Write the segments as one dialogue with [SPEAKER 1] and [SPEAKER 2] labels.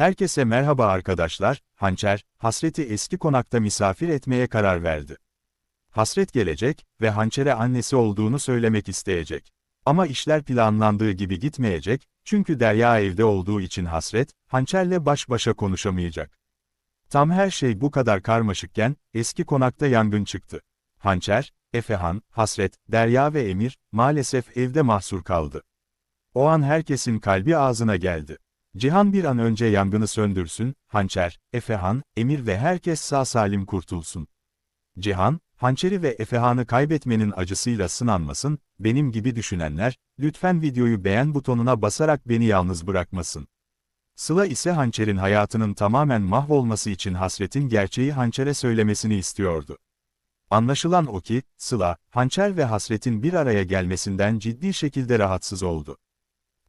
[SPEAKER 1] Herkese merhaba arkadaşlar, Hançer, Hasret'i eski konakta misafir etmeye karar verdi. Hasret gelecek ve Hançer'e annesi olduğunu söylemek isteyecek. Ama işler planlandığı gibi gitmeyecek, çünkü Derya evde olduğu için Hasret, Hançer'le baş başa konuşamayacak. Tam her şey bu kadar karmaşıkken, eski konakta yangın çıktı. Hançer, Efehan, Hasret, Derya ve Emir, maalesef evde mahsur kaldı. O an herkesin kalbi ağzına geldi. Cihan bir an önce yangını söndürsün, Hançer, Efehan, Emir ve herkes sağ salim kurtulsun. Cihan, Hançer'i ve Efehan'ı kaybetmenin acısıyla sınanmasın, benim gibi düşünenler, lütfen videoyu beğen butonuna basarak beni yalnız bırakmasın. Sıla ise Hançer'in hayatının tamamen mahvolması için Hasret'in gerçeği Hançer'e söylemesini istiyordu. Anlaşılan o ki, Sıla, Hançer ve Hasret'in bir araya gelmesinden ciddi şekilde rahatsız oldu.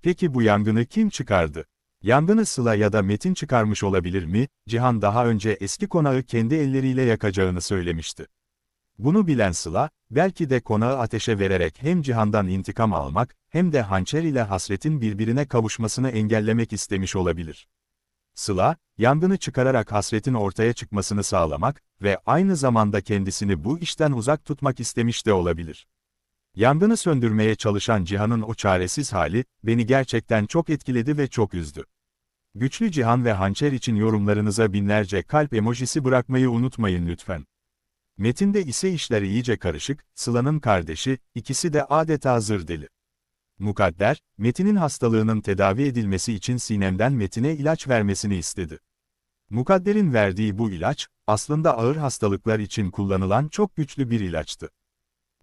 [SPEAKER 1] Peki bu yangını kim çıkardı? Yangını Sıla ya da Metin çıkarmış olabilir mi? Cihan daha önce eski konağı kendi elleriyle yakacağını söylemişti. Bunu bilen Sıla, belki de konağı ateşe vererek hem Cihan'dan intikam almak, hem de Hançer ile Hasret'in birbirine kavuşmasını engellemek istemiş olabilir. Sıla, yangını çıkararak Hasret'in ortaya çıkmasını sağlamak ve aynı zamanda kendisini bu işten uzak tutmak istemiş de olabilir. Yangını söndürmeye çalışan Cihan'ın o çaresiz hali, beni gerçekten çok etkiledi ve çok üzdü. Güçlü Cihan ve Hançer için yorumlarınıza binlerce kalp emojisi bırakmayı unutmayın lütfen. Metinde ise işler iyice karışık, Sıla'nın kardeşi, ikisi de adeta zır deli. Mukadder, Metin'in hastalığının tedavi edilmesi için Sinem'den Metin'e ilaç vermesini istedi. Mukadder'in verdiği bu ilaç, aslında ağır hastalıklar için kullanılan çok güçlü bir ilaçtı.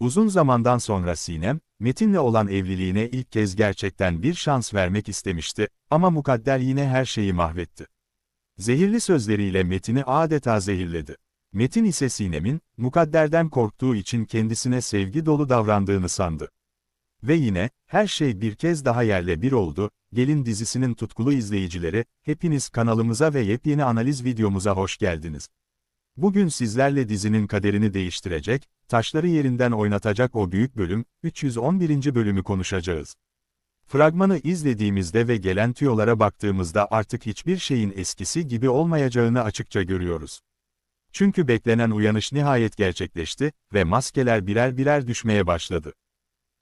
[SPEAKER 1] Uzun zamandan sonra Sinem, Metin'le olan evliliğine ilk kez gerçekten bir şans vermek istemişti, ama Mukadder yine her şeyi mahvetti. Zehirli sözleriyle Metin'i adeta zehirledi. Metin ise Sinem'in, Mukadder'den korktuğu için kendisine sevgi dolu davrandığını sandı. Ve yine, her şey bir kez daha yerle bir oldu, Gelin dizisinin tutkulu izleyicileri, hepiniz kanalımıza ve yepyeni analiz videomuza hoş geldiniz. Bugün sizlerle dizinin kaderini değiştirecek, taşları yerinden oynatacak o büyük bölüm, 311. bölümü konuşacağız. Fragmanı izlediğimizde ve gelen tüyolara baktığımızda artık hiçbir şeyin eskisi gibi olmayacağını açıkça görüyoruz. Çünkü beklenen uyanış nihayet gerçekleşti ve maskeler birer birer düşmeye başladı.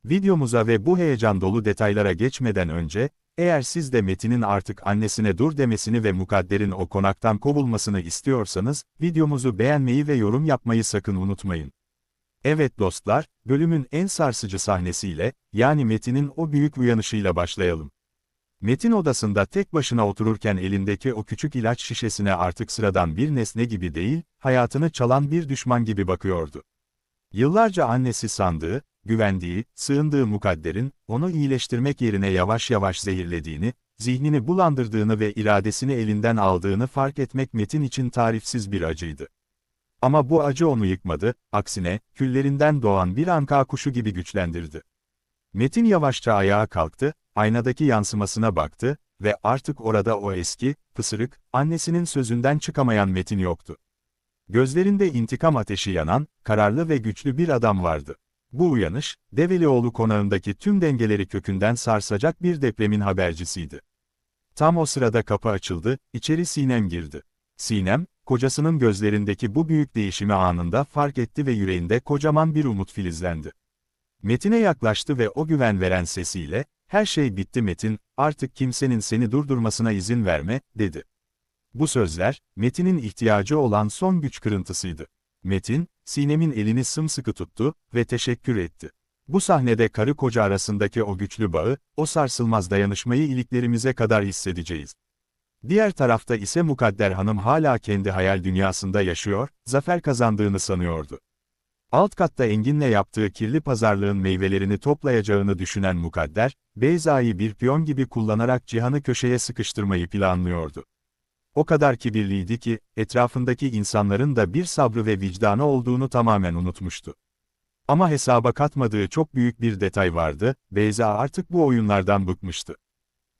[SPEAKER 1] Videomuza ve bu heyecan dolu detaylara geçmeden önce, eğer siz de Metin'in artık annesine dur demesini ve mukadderin o konaktan kovulmasını istiyorsanız, videomuzu beğenmeyi ve yorum yapmayı sakın unutmayın. Evet dostlar, bölümün en sarsıcı sahnesiyle, yani Metin'in o büyük uyanışıyla başlayalım. Metin odasında tek başına otururken elindeki o küçük ilaç şişesine artık sıradan bir nesne gibi değil, hayatını çalan bir düşman gibi bakıyordu. Yıllarca annesi sandığı, güvendiği, sığındığı mukadderin, onu iyileştirmek yerine yavaş yavaş zehirlediğini, zihnini bulandırdığını ve iradesini elinden aldığını fark etmek Metin için tarifsiz bir acıydı. Ama bu acı onu yıkmadı, aksine, küllerinden doğan bir anka kuşu gibi güçlendirdi. Metin yavaşça ayağa kalktı, aynadaki yansımasına baktı ve artık orada o eski, pısırık, annesinin sözünden çıkamayan Metin yoktu. Gözlerinde intikam ateşi yanan, kararlı ve güçlü bir adam vardı. Bu uyanış, Develioğlu konağındaki tüm dengeleri kökünden sarsacak bir depremin habercisiydi. Tam o sırada kapı açıldı, içeri Sinem girdi. Sinem, kocasının gözlerindeki bu büyük değişimi anında fark etti ve yüreğinde kocaman bir umut filizlendi. Metin'e yaklaştı ve o güven veren sesiyle, her şey bitti Metin, artık kimsenin seni durdurmasına izin verme, dedi. Bu sözler, Metin'in ihtiyacı olan son güç kırıntısıydı. Metin, Sinem'in elini sımsıkı tuttu ve teşekkür etti. Bu sahnede karı koca arasındaki o güçlü bağı, o sarsılmaz dayanışmayı iliklerimize kadar hissedeceğiz. Diğer tarafta ise Mukadder Hanım hala kendi hayal dünyasında yaşıyor, zafer kazandığını sanıyordu. Alt katta Engin'le yaptığı kirli pazarlığın meyvelerini toplayacağını düşünen Mukadder, Beyza'yı bir piyon gibi kullanarak Cihan'ı köşeye sıkıştırmayı planlıyordu. O kadar kibirliydi ki, etrafındaki insanların da bir sabrı ve vicdanı olduğunu tamamen unutmuştu. Ama hesaba katmadığı çok büyük bir detay vardı, Beyza artık bu oyunlardan bıkmıştı.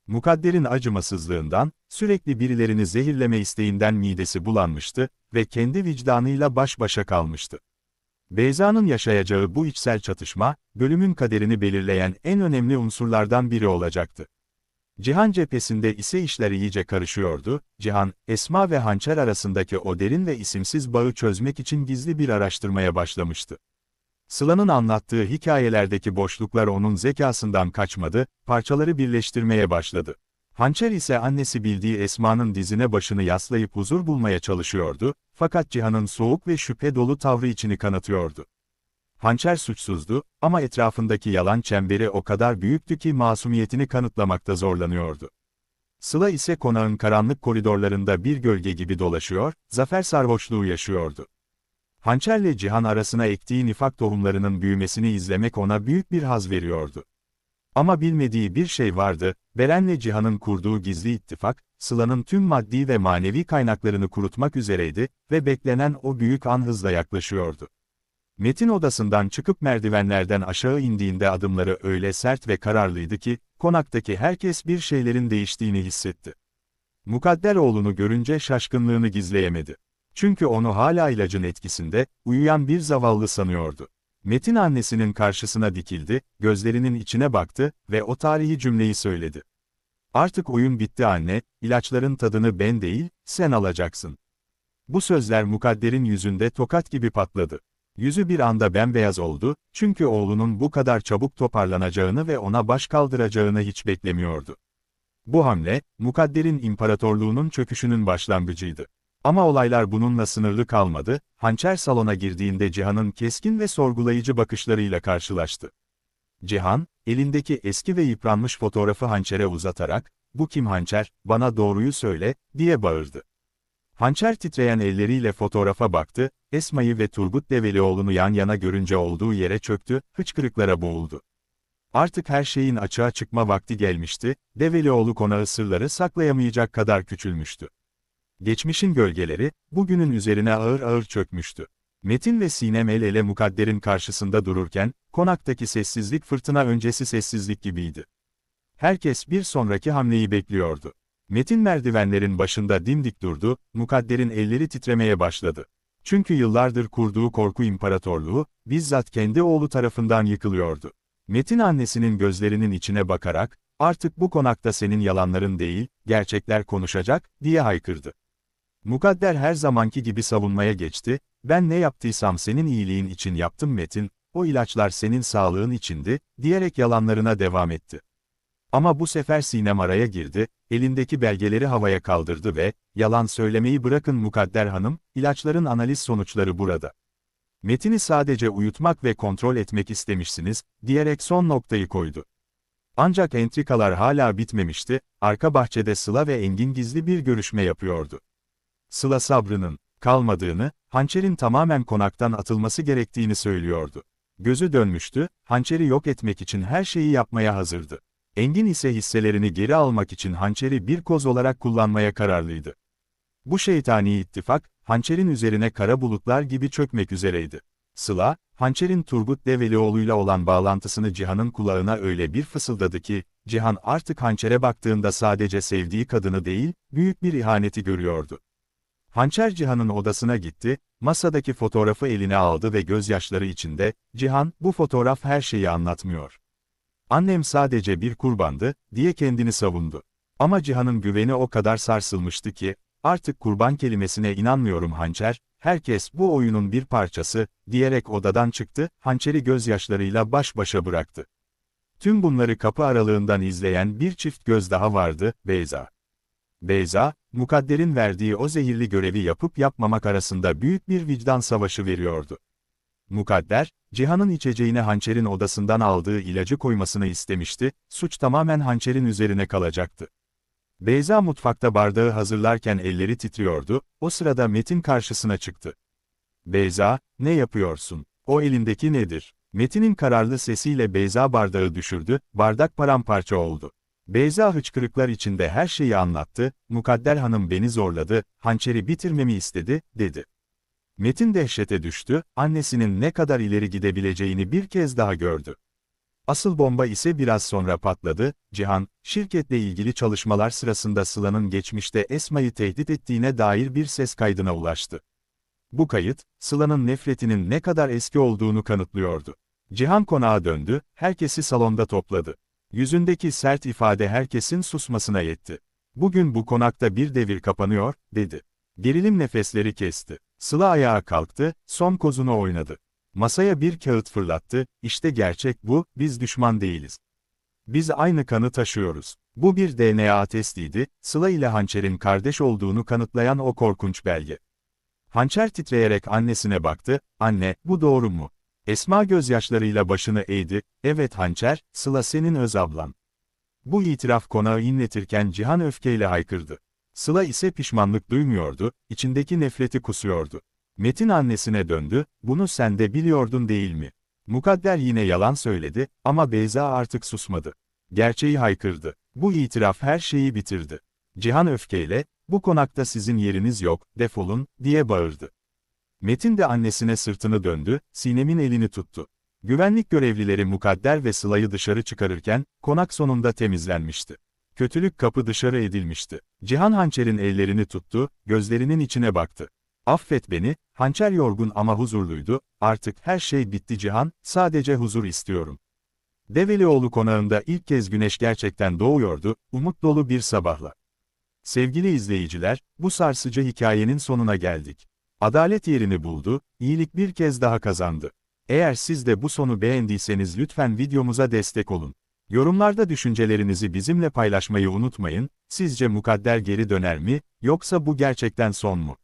[SPEAKER 1] Mukadder'in acımasızlığından, sürekli birilerini zehirleme isteğinden midesi bulanmıştı ve kendi vicdanıyla baş başa kalmıştı. Beyza'nın yaşayacağı bu içsel çatışma, bölümün kaderini belirleyen en önemli unsurlardan biri olacaktı. Cihan cephesinde ise işler iyice karışıyordu, Cihan, Esma ve Hançer arasındaki o derin ve isimsiz bağı çözmek için gizli bir araştırmaya başlamıştı. Sıla'nın anlattığı hikayelerdeki boşluklar onun zekasından kaçmadı, parçaları birleştirmeye başladı. Hançer ise annesi bildiği Esma'nın dizine başını yaslayıp huzur bulmaya çalışıyordu, fakat Cihan'ın soğuk ve şüphe dolu tavrı içini kanatıyordu. Hançer suçsuzdu ama etrafındaki yalan çemberi o kadar büyüktü ki masumiyetini kanıtlamakta zorlanıyordu. Sıla ise konağın karanlık koridorlarında bir gölge gibi dolaşıyor, zafer sarhoşluğu yaşıyordu. Hançerle Cihan arasına ektiği nifak tohumlarının büyümesini izlemek ona büyük bir haz veriyordu. Ama bilmediği bir şey vardı, Beren'le Cihan'ın kurduğu gizli ittifak, Sıla'nın tüm maddi ve manevi kaynaklarını kurutmak üzereydi ve beklenen o büyük an hızla yaklaşıyordu. Metin odasından çıkıp merdivenlerden aşağı indiğinde adımları öyle sert ve kararlıydı ki, konaktaki herkes bir şeylerin değiştiğini hissetti. Mukadder oğlunu görünce şaşkınlığını gizleyemedi. Çünkü onu hala ilacın etkisinde, uyuyan bir zavallı sanıyordu. Metin annesinin karşısına dikildi, gözlerinin içine baktı ve o tarihi cümleyi söyledi. Artık oyun bitti anne, ilaçların tadını ben değil, sen alacaksın. Bu sözler mukadderin yüzünde tokat gibi patladı. Yüzü bir anda bembeyaz oldu, çünkü oğlunun bu kadar çabuk toparlanacağını ve ona baş kaldıracağını hiç beklemiyordu. Bu hamle, mukadderin imparatorluğunun çöküşünün başlangıcıydı. Ama olaylar bununla sınırlı kalmadı, hançer salona girdiğinde Cihan'ın keskin ve sorgulayıcı bakışlarıyla karşılaştı. Cihan, elindeki eski ve yıpranmış fotoğrafı hançere uzatarak, bu kim hançer, bana doğruyu söyle, diye bağırdı. Hançer titreyen elleriyle fotoğrafa baktı, Esma'yı ve Turgut Develioğlu'nu yan yana görünce olduğu yere çöktü, hıçkırıklara boğuldu. Artık her şeyin açığa çıkma vakti gelmişti, Develioğlu konağı sırları saklayamayacak kadar küçülmüştü. Geçmişin gölgeleri, bugünün üzerine ağır ağır çökmüştü. Metin ve Sinem el ele mukadderin karşısında dururken, konaktaki sessizlik fırtına öncesi sessizlik gibiydi. Herkes bir sonraki hamleyi bekliyordu. Metin merdivenlerin başında dimdik durdu, mukadderin elleri titremeye başladı. Çünkü yıllardır kurduğu korku imparatorluğu, bizzat kendi oğlu tarafından yıkılıyordu. Metin annesinin gözlerinin içine bakarak, artık bu konakta senin yalanların değil, gerçekler konuşacak, diye haykırdı. Mukadder her zamanki gibi savunmaya geçti, ben ne yaptıysam senin iyiliğin için yaptım Metin, o ilaçlar senin sağlığın içindi, diyerek yalanlarına devam etti. Ama bu sefer Sinem araya girdi, elindeki belgeleri havaya kaldırdı ve, yalan söylemeyi bırakın Mukadder Hanım, ilaçların analiz sonuçları burada. Metin'i sadece uyutmak ve kontrol etmek istemişsiniz, diyerek son noktayı koydu. Ancak entrikalar hala bitmemişti, arka bahçede Sıla ve Engin gizli bir görüşme yapıyordu. Sıla sabrının kalmadığını, hançerin tamamen konaktan atılması gerektiğini söylüyordu. Gözü dönmüştü, hançeri yok etmek için her şeyi yapmaya hazırdı. Engin ise hisselerini geri almak için hançeri bir koz olarak kullanmaya kararlıydı. Bu şeytani ittifak, hançerin üzerine kara bulutlar gibi çökmek üzereydi. Sıla, hançerin Turgut Develioğlu'yla olan bağlantısını Cihan'ın kulağına öyle bir fısıldadı ki, Cihan artık hançere baktığında sadece sevdiği kadını değil, büyük bir ihaneti görüyordu. Hançer Cihan'ın odasına gitti, masadaki fotoğrafı eline aldı ve gözyaşları içinde, Cihan, bu fotoğraf her şeyi anlatmıyor. Annem sadece bir kurbandı, diye kendini savundu. Ama Cihan'ın güveni o kadar sarsılmıştı ki, artık kurban kelimesine inanmıyorum hançer, herkes bu oyunun bir parçası, diyerek odadan çıktı, hançeri gözyaşlarıyla baş başa bıraktı. Tüm bunları kapı aralığından izleyen bir çift göz daha vardı, Beyza. Beyza, mukadderin verdiği o zehirli görevi yapıp yapmamak arasında büyük bir vicdan savaşı veriyordu. Mukadder, Cihan'ın içeceğine hançerin odasından aldığı ilacı koymasını istemişti, suç tamamen hançerin üzerine kalacaktı. Beyza mutfakta bardağı hazırlarken elleri titriyordu, o sırada Metin karşısına çıktı. Beyza, ne yapıyorsun? O elindeki nedir? Metin'in kararlı sesiyle Beyza bardağı düşürdü, bardak paramparça oldu. Beyza hıçkırıklar içinde her şeyi anlattı, Mukadder Hanım beni zorladı, hançeri bitirmemi istedi, dedi. Metin dehşete düştü, annesinin ne kadar ileri gidebileceğini bir kez daha gördü. Asıl bomba ise biraz sonra patladı, Cihan, şirketle ilgili çalışmalar sırasında Sıla'nın geçmişte Esma'yı tehdit ettiğine dair bir ses kaydına ulaştı. Bu kayıt, Sıla'nın nefretinin ne kadar eski olduğunu kanıtlıyordu. Cihan konağa döndü, herkesi salonda topladı. Yüzündeki sert ifade herkesin susmasına yetti. Bugün bu konakta bir devir kapanıyor, dedi. Gerilim nefesleri kesti. Sıla ayağa kalktı, son kozunu oynadı. Masaya bir kağıt fırlattı, işte gerçek bu, biz düşman değiliz. Biz aynı kanı taşıyoruz. Bu bir DNA testiydi, Sıla ile Hançer'in kardeş olduğunu kanıtlayan o korkunç belge. Hançer titreyerek annesine baktı, anne, bu doğru mu? Esma gözyaşlarıyla başını eğdi, evet Hançer, Sıla senin öz ablan. Bu itiraf konağı inletirken Cihan öfkeyle haykırdı. Sıla ise pişmanlık duymuyordu, içindeki nefreti kusuyordu. Metin annesine döndü, bunu sen de biliyordun değil mi? Mukadder yine yalan söyledi, ama Beyza artık susmadı. Gerçeği haykırdı. Bu itiraf her şeyi bitirdi. Cihan öfkeyle, bu konakta sizin yeriniz yok, defolun, diye bağırdı. Metin de annesine sırtını döndü, Sinem'in elini tuttu. Güvenlik görevlileri Mukadder ve Sıla'yı dışarı çıkarırken, konak sonunda temizlenmişti. Kötülük kapı dışarı edilmişti. Cihan Hançer'in ellerini tuttu, gözlerinin içine baktı. Affet beni, Hançer yorgun ama huzurluydu, artık her şey bitti Cihan, sadece huzur istiyorum. Develioğlu konağında ilk kez güneş gerçekten doğuyordu, umut dolu bir sabahla. Sevgili izleyiciler, bu sarsıcı hikayenin sonuna geldik. Adalet yerini buldu, iyilik bir kez daha kazandı. Eğer siz de bu sonu beğendiyseniz lütfen videomuza destek olun. Yorumlarda düşüncelerinizi bizimle paylaşmayı unutmayın, sizce mukadder geri döner mi, yoksa bu gerçekten son mu?